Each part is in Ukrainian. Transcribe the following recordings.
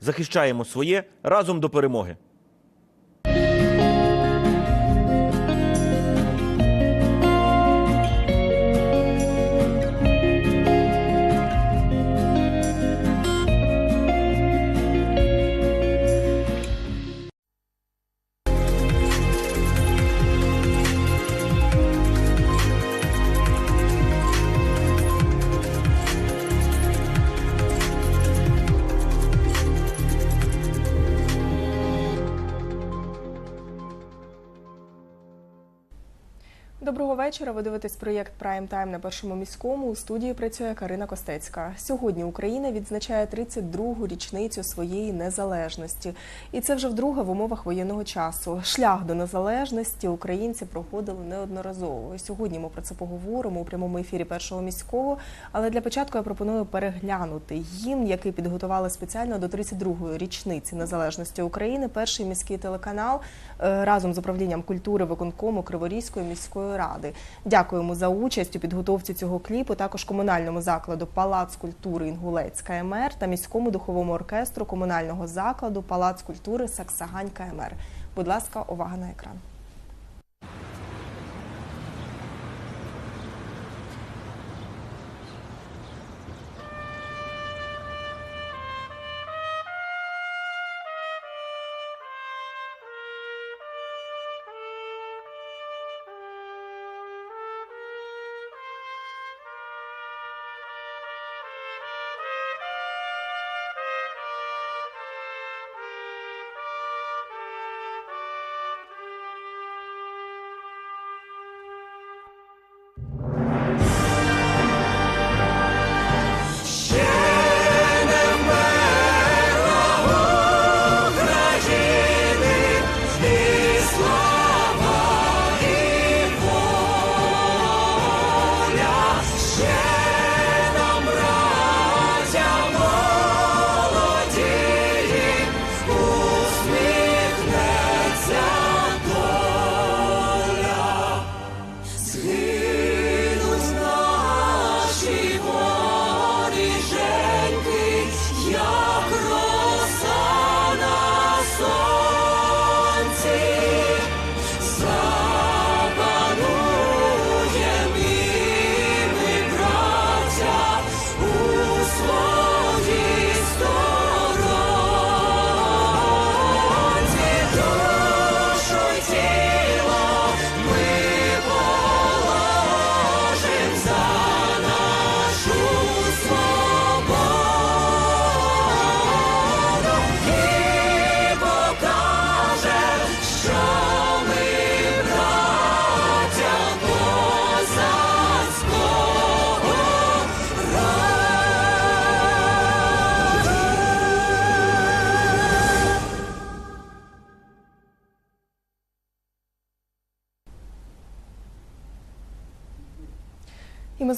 Захищаємо своє разом до перемоги. Доброго вечора. Ви дивитесь проєкт Прайм Тайм на першому міському. У студії працює Карина Костецька. Сьогодні Україна відзначає 32-гу річницю своєї незалежності, і це вже вдруге в умовах воєнного часу. Шлях до незалежності українці проходили неодноразово. І сьогодні ми про це поговоримо у прямому ефірі першого міського. Але для початку я пропоную переглянути гімн, який підготували спеціально до 32-ї річниці незалежності України. Перший міський телеканал е, разом з управлінням культури виконкому Криворізької міської ради. Дякуємо за участь у підготовці цього кліпу. Також комунальному закладу Палац культури Інгулець КМР та міському духовому оркестру комунального закладу Палац культури Саксагань КМР. Будь ласка, увага на екран.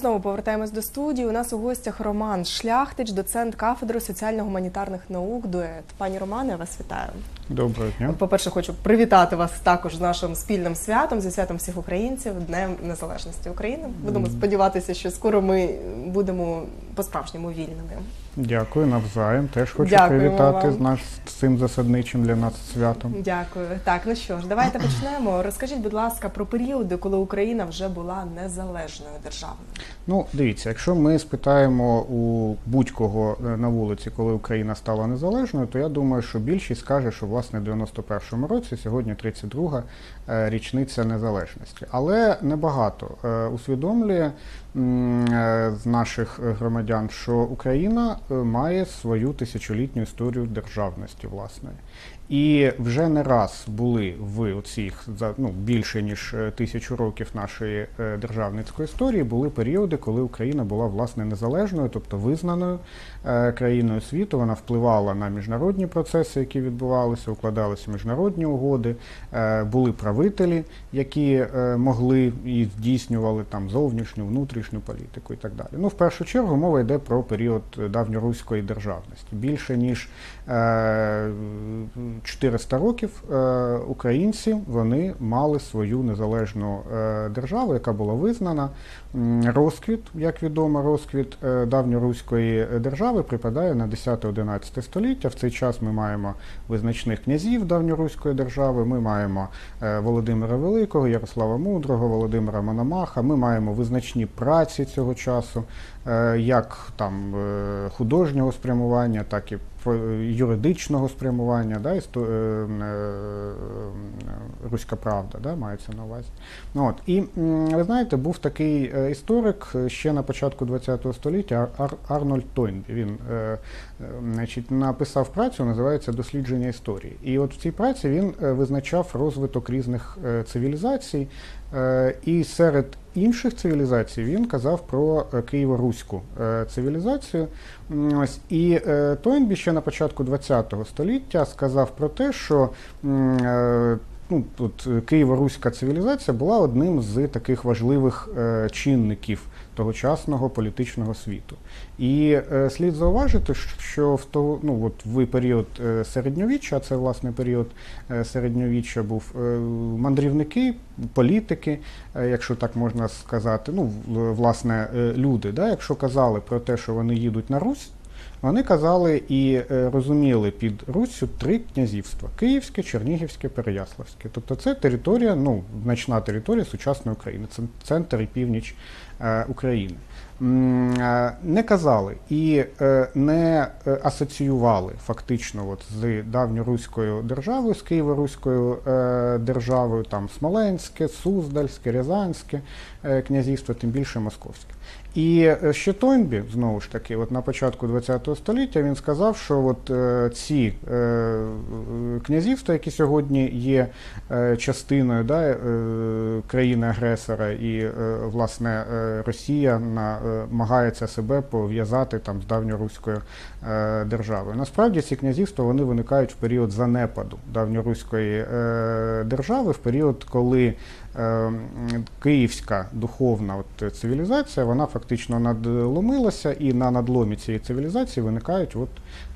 Знову повертаємось до студії. У нас у гостях Роман Шляхтич, доцент кафедри соціально-гуманітарних наук. Дует. Пані Романе, я вас вітаю. Доброго дня. По-перше, хочу привітати вас також з нашим спільним святом, зі святом всіх українців, Днем Незалежності України. Будемо сподіватися, що скоро ми будемо по-справжньому вільними. Дякую навзаєм. Теж хочу Дякуємо привітати вам. з наш з цим засадничим для нас святом. Дякую. Так, ну що ж, давайте почнемо. Розкажіть, будь ласка, про періоди, коли Україна вже була незалежною державою. Ну, дивіться, якщо ми спитаємо у будь-кого е, на вулиці, коли Україна стала незалежною, то я думаю, що більшість скаже, що власне в 91-му році, сьогодні 32-га е, річниця незалежності. Але небагато е, усвідомлює з наших громадян, що Україна е, має свою тисячолітню історію державності власної. І вже не раз були в оцих за ну більше ніж е, тисячу років нашої е, державницької історії, були періоди, коли Україна була власне незалежною, тобто визнаною е, країною світу. Вона впливала на міжнародні процеси, які відбувалися, укладалися міжнародні угоди. Е, були правителі, які е, могли і здійснювали там зовнішню, внутрішню політику і так далі. Ну, в першу чергу мова йде про період давньоруської державності. Більше ніж 400 років е, українці вони мали свою незалежну е, державу, яка була визнана. Розквіт, як відомо, розквіт е, давньоруської держави припадає на 10-11 століття. В цей час ми маємо визначних князів давньоруської держави. Ми маємо Володимира Великого, Ярослава Мудрого, Володимира Мономаха. Ми маємо визначні праці цього часу, як там е, художнього спрямування, так і юридичного спрямування, да, істо- е, е, е, Руська правда, да, мається на увазі. Ну, от. І ви знаєте, був такий е, історик е, ще на початку ХХ століття Ар- Арнольд Тойнбі. Він е, е, значить, написав працю, називається Дослідження історії. І от в цій праці він е, визначав розвиток різних е, цивілізацій. Е, І серед інших цивілізацій він казав про е, Києво-Руську е, цивілізацію. Ось і Тойнбі ще на початку ХХ століття сказав про те, що ну, Києво-Руська цивілізація була одним з таких важливих чинників тогочасного політичного світу. І е, слід зауважити, що в то, ну, от в період е, середньовіччя, це власне період е, середньовіччя був е, мандрівники, політики, е, якщо так можна сказати, ну, власне, е, люди, да, якщо казали про те, що вони їдуть на Русь. Вони казали і е, розуміли під Руссю три князівства: Київське, Чернігівське, Переяславське. Тобто це територія, ну, значна територія сучасної України, це центр і північ е, України. Е, Не казали і не асоціювали фактично от з давньоруською державою, з Києво-Руською державою, там Смоленське, Суздальське, Рязанське князівство, тим більше Московське. І е, ще Тойнбі, знову ж таки, от на початку ХХ століття він сказав, що от е, ці е, е, князівства, які сьогодні є е, частиною да, е, країни-агресора, і е, власне е, Росія намагається себе пов'язати там з давньоруською е, державою. Насправді ці князівства вони виникають в період занепаду давньоруської е, держави, в період, коли е, київська духовна от цивілізація, вона фактично надломилася, і на надломі цієї цивілізації виникають от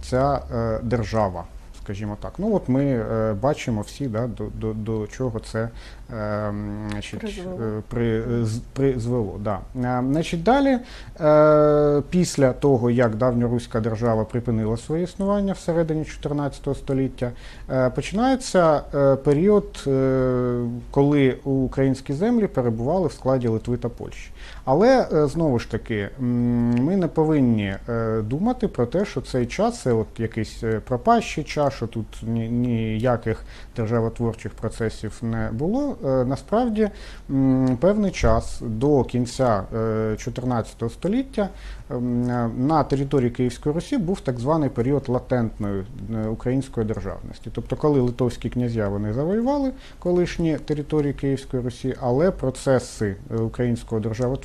ця е, держава. Скажімо так, ну от ми е, бачимо всі, да, до, до, до чого це е, значить, Призвело. е, при, призвело. Да. Е, значить, далі, е, після того, як давньоруська держава припинила своє існування всередині 14 століття, е, починається період, е, коли українські землі перебували в складі Литви та Польщі. Але е, знову ж таки, ми не повинні е, думати про те, що цей час це от якийсь е, пропащий час, що тут ніяких державотворчих процесів не було. Насправді, певний час до кінця е, 14 століття на території Київської Русі був так званий період латентної української державності. Тобто, коли литовські князя вони завоювали колишні території Київської Русі, але процеси українського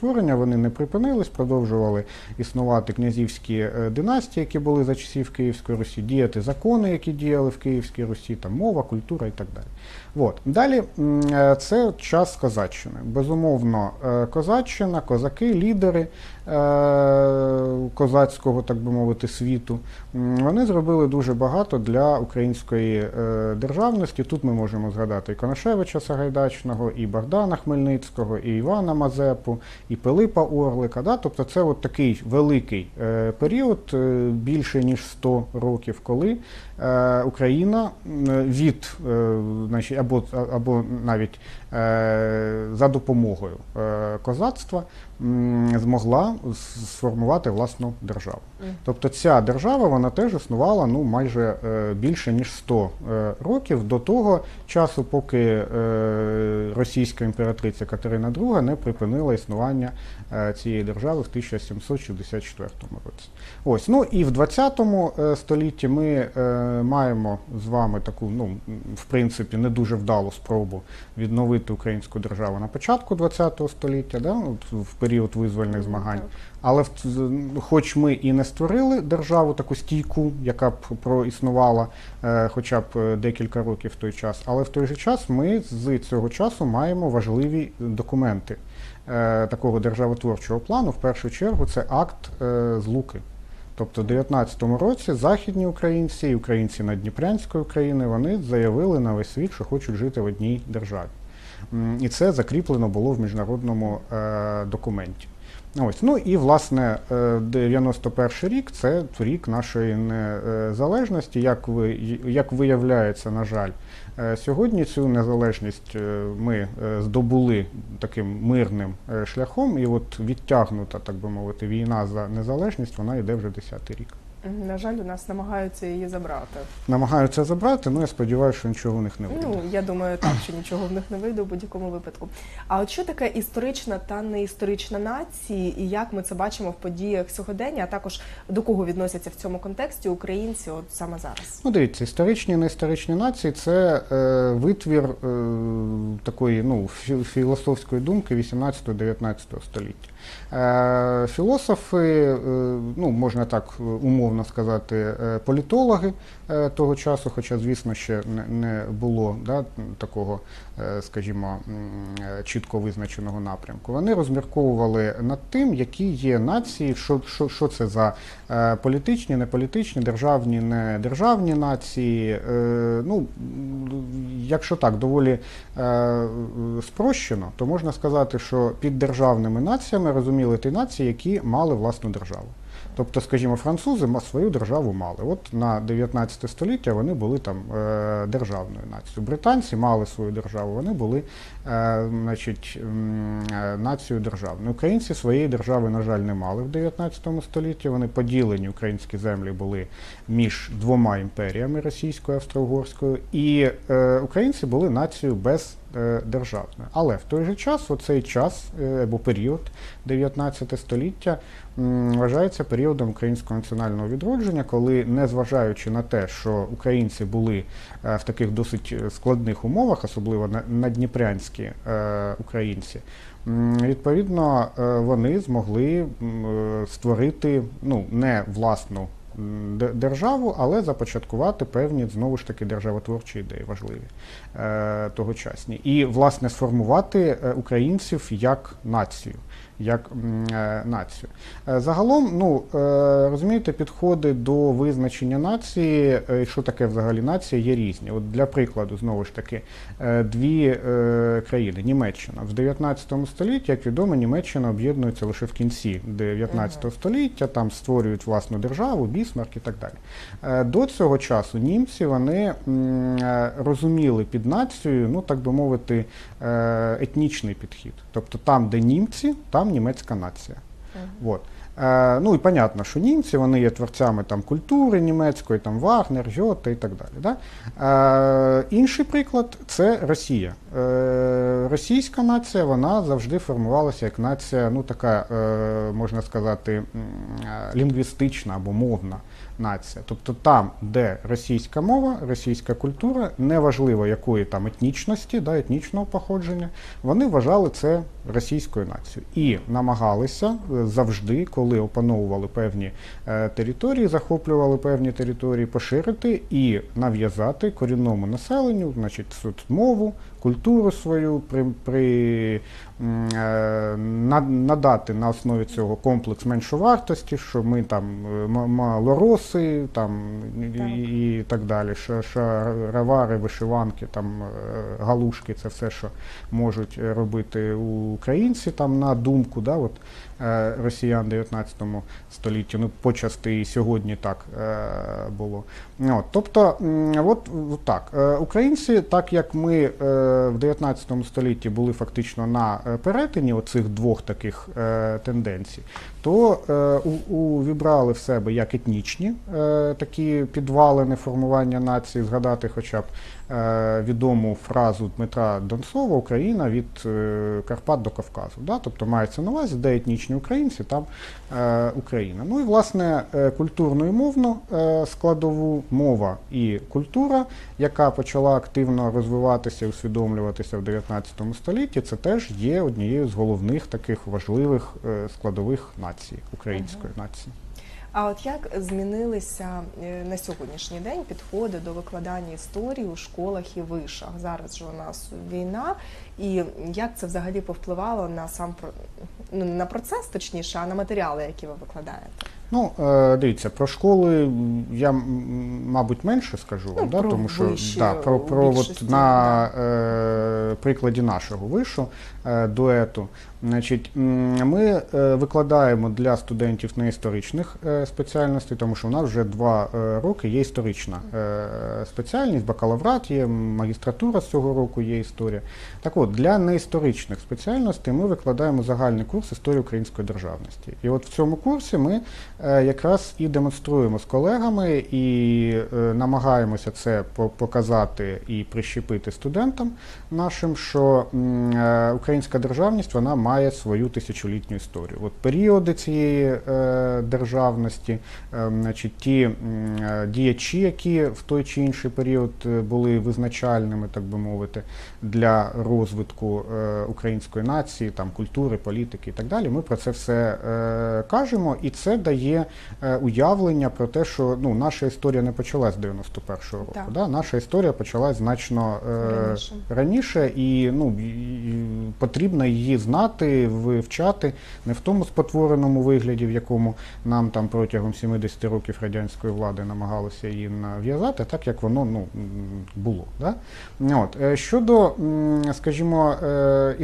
державотворення вони не припинились, продовжували існувати князівські е, династії, які були за часів Київської Русі, діяти закони, які діяли в Київській Русі, там мова, культура і так далі. От. Далі е, це час козаччини. Безумовно, е, козаччина, козаки, лідери е, козацького, так би мовити, світу. Вони зробили дуже багато для української державності. Тут ми можемо згадати і Конашевича Сагайдачного, і Богдана Хмельницького, і Івана Мазепу, і Пилипа Орлика. Да? Тобто це от такий великий період, більше ніж 100 років, коли Україна від значить, або, або навіть за допомогою е, козацтва змогла сформувати власну державу. Тобто ця держава вона теж існувала ну, майже е, більше ніж 100 е, років до того часу, поки е, російська імператриця Катерина II не припинила існування е, цієї держави в 1764 році. Ось, ну і в 20 е, столітті ми е, маємо з вами таку, ну, в принципі, не дуже вдалу спробу відновити українську державу на початку 20 століття, да, в період визвольних змагань. Але хоч ми і не створили державу таку стійку, яка б проіснувала е, хоча б е, декілька років в той час, але в той же час ми з цього часу маємо важливі документи е, такого державотворчого плану. В першу чергу це акт е, злуки. Тобто, в 19-му році західні українці і українці Надніпрянської України вони заявили на весь світ, що хочуть жити в одній державі. І це закріплено було в міжнародному е, документі. Ось, ну і власне е, 91 рік це рік нашої незалежності. Як ви як виявляється, на жаль, е, сьогодні цю незалежність е, ми е, здобули таким мирним е, шляхом, і от відтягнута, так би мовити, війна за незалежність, вона йде вже 10-й рік. На жаль, у нас намагаються її забрати. Намагаються забрати, ну я сподіваюся, що нічого у них не вийде. Ну я думаю, так що нічого в них не вийде у будь-якому випадку. А от що таке історична та неісторична нації, і як ми це бачимо в подіях сьогодення, а також до кого відносяться в цьому контексті українці, от саме зараз? Ну, дивіться, історичні і неісторичні нації це е, витвір е, такої ну, фі- філософської думки 18-19 століття. Е, філософи, е, ну, можна так е, умовно сказати, політологи того часу, хоча, звісно, ще не, не було да, такого, скажімо, чітко визначеного напрямку. Вони розмірковували над тим, які є нації, що, що, що це за політичні, неполітичні, державні, недержавні нації. Е, ну, якщо так доволі спрощено, то можна сказати, що під державними націями розуміли ті нації, які мали власну державу. Тобто, скажімо, французи свою державу мали. От на 19 століття вони були там е, державною нацією. Британці мали свою державу, вони були е, значить, е, нацією державною. Українці своєї держави, на жаль, не мали в 19 столітті. Вони поділені українські землі були між двома імперіями російською австро-угорською, і українці були нацією без державною. Але в той же час, оцей час або період 19 століття вважається періодом українського національного відродження, коли, незважаючи на те, що українці були е, в таких досить складних умовах, особливо на- надніпрянські е, українці, відповідно е, вони змогли е, створити ну, не власну державу, але започаткувати певні знову ж таки державотворчі ідеї важливі е, тогочасні. І, власне, сформувати е, українців як націю. Як е, націю. Загалом, ну розумієте, підходи до визначення нації, що таке взагалі нація, є різні. От для прикладу, знову ж таки, дві країни, Німеччина в 19 столітті, як відомо, Німеччина об'єднується лише в кінці 19 століття, там створюють власну державу, Бісмарк і так далі. Е, До цього часу німці вони е, розуміли під нацією, ну так би мовити, е, етнічний підхід. Тобто там, де німці, там німецька нація. Вот. Е, ну і понятно, що німці вони є творцями там, культури німецької, там Вагнер, Гьоте і так далі. Да? Е, інший приклад це Росія. Е, російська нація вона завжди формувалася як нація, ну така, можна сказати, лінгвістична або мовна нація. Тобто там, де російська мова, російська культура, неважливо якої там етнічності, да, етнічного походження, вони вважали це російською нацією і намагалися е, завжди, коли опановували певні е, території, захоплювали певні території, поширити і нав'язати корінному населенню, значить, мову, культуру свою, при, при е, на- надати на основі цього комплекс меншовартості, що ми там е, малороси, там Так. і так далі. що Шаровари, вишиванки, там е, галушки, це все, що можуть робити українці там на думку, да, от, росіян 19 столітті. Ну, почасти і сьогодні так е, було. Ну, От, тобто, от, так. Е, Українці, так як ми е, в 19 столітті були фактично на е, перетині оцих двох таких е, тенденцій, то е, увібрали в себе як етнічні е, такі підвалини формування нації, згадати хоча б е, відому фразу Дмитра Донцова Україна від е, Карпат до Кавказу. Да? Тобто мається на увазі, де етнічні українці, там е, Україна. Ну і власне е, культурну і мовну е, складову мова і культура, яка почала активно розвиватися і усвідомлюватися в 19 столітті, це теж є однією з головних таких важливих е, складових нації, української нації. А от як змінилися е, на сьогоднішній день підходи до викладання історії у школах і вишах? Зараз же у нас війна, і як це взагалі повпливало на сам ну, не на процес, точніше, а на матеріали, які ви викладаєте? Ну, е, дивіться, про школи я, мабуть, менше скажу, Ну, да, про тому що виші да, про, про більшості, от на е, прикладі нашого вишу е, дуету. Значить, ми е, викладаємо для студентів неісторичних е, спеціальностей, тому що у нас вже два е, роки є історична е, спеціальність, бакалаврат є, магістратура з цього року є історія. Так от, для неісторичних спеціальностей ми викладаємо загальний курс історії української державності. І от в цьому курсі ми е, якраз і демонструємо з колегами і е, намагаємося це показати і прищепити студентам нашим, що е, українська державність вона має свою тисячолітню історію. От періоди цієї державності, значить, ті діячі, які в той чи інший період були визначальними, так би мовити, для розвитку е, української нації, там культури, політики і так далі. Ми про це все е, кажемо, і це дає е, уявлення про те, що ну наша історія не почалась з 91-го року. Так. Да? Наша історія почалась значно е, Раніше. раніше, і ну і- потрібно її знати, вивчати не в тому спотвореному вигляді, в якому нам там протягом 70 років радянської влади намагалися її нав'язати, так як воно ну було. Да? От щодо, м, скажімо, е,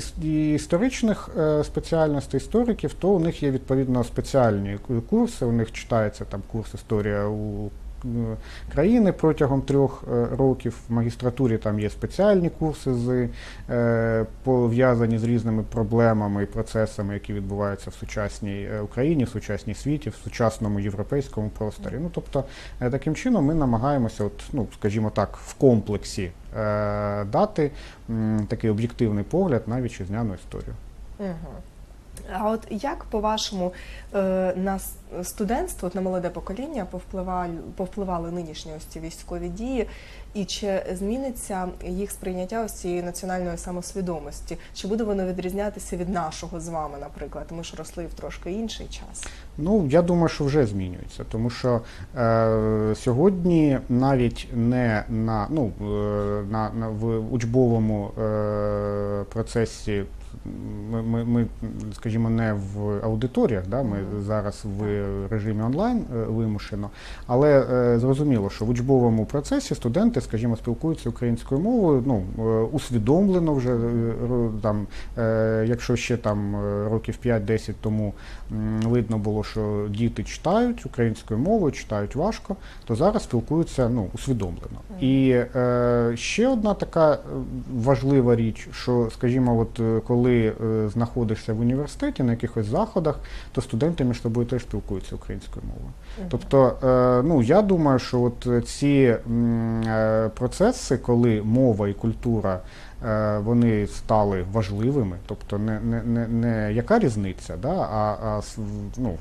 історичних е, спеціальностей істориків, то у них є відповідно спеціальні курси. У них читається там курс історія у країни протягом трьох е, років. В магістратурі там є спеціальні курси з е, пов'язані з різними проблемами і процесами, які відбуваються в сучасній е, Україні, в сучасній світі, в сучасному європейському просторі. Ну тобто, е, таким чином ми намагаємося, от, ну скажімо так, в комплексі е, дати такий об'єктивний погляд на вітчизняну історію. Угу. А от як по-вашому е, на студентство, на молоде покоління повпливали, повпливали нинішні ось ці військові дії, і чи зміниться їх сприйняття ось цієї національної самосвідомості? Чи буде воно відрізнятися від нашого з вами, наприклад? Ми ж росли в трошки інший час. Ну, я думаю, що вже змінюється, тому що е, сьогодні навіть не на, ну, е, на, на в учбовому е, процесі. Ми, ми, ми, скажімо, не в аудиторіях, да, ми зараз в режимі онлайн е, вимушено, але е, зрозуміло, що в учбовому процесі студенти, скажімо, спілкуються українською мовою, ну, е, усвідомлено вже, там, якщо ще там років 5-10 тому видно було, що діти читають українською мовою, читають важко, то зараз спілкуються ну, усвідомлено. І ще одна така важлива річ, що, скажімо, от е, коли е, знаходишся в університеті на якихось заходах, то студенти між собою теж спілкуються українською мовою. Тобто, е, ну я думаю, що от ці е, процеси, коли мова і культура вони стали важливими, тобто не, не, не, не яка різниця, да, а, а ну.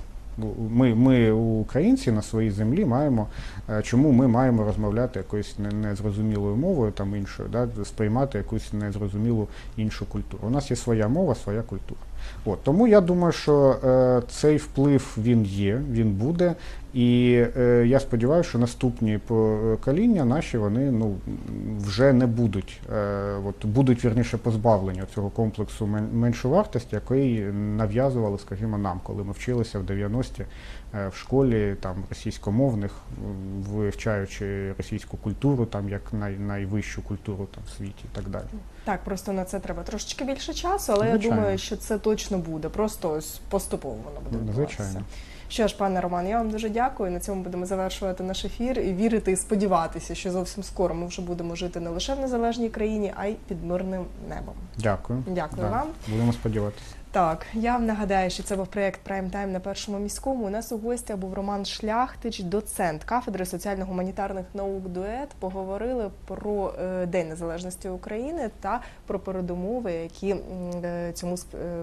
Ми, ми, українці, на своїй землі маємо, е, чому ми маємо розмовляти якоюсь не- незрозумілою мовою, там іншою, да, сприймати якусь незрозумілу іншу культуру. У нас є своя мова, своя культура. От, тому я думаю, що е, цей вплив він є, він буде. І е, я сподіваюся, що наступні покоління наші вони ну вже не будуть, е, от будуть вірніше позбавлені цього комплексу мен- меншовартості, який нав'язували, скажімо, нам, коли ми вчилися в 90-ті е, в школі там російськомовних, вивчаючи російську культуру, там як най, найвищу культуру там в світі і так далі. Так, просто на це треба трошечки більше часу, але Звичайно. я думаю, що це точно буде. Просто ось поступово воно буде відбуватися. Звичайно. Що ж, пане Роман, я вам дуже дякую. На цьому будемо завершувати наш ефір і вірити і сподіватися, що зовсім скоро ми вже будемо жити не лише в незалежній країні, а й під мирним небом. Дякую. Дякую Да, вам. Будемо сподіватися. Так, я вам нагадаю, що це був проєкт Прайм Тайм на першому міському. У нас у гостях був Роман Шляхтич, доцент кафедри соціально-гуманітарних наук дует. Поговорили про е, День Незалежності України та про передумови, які е, цьому е,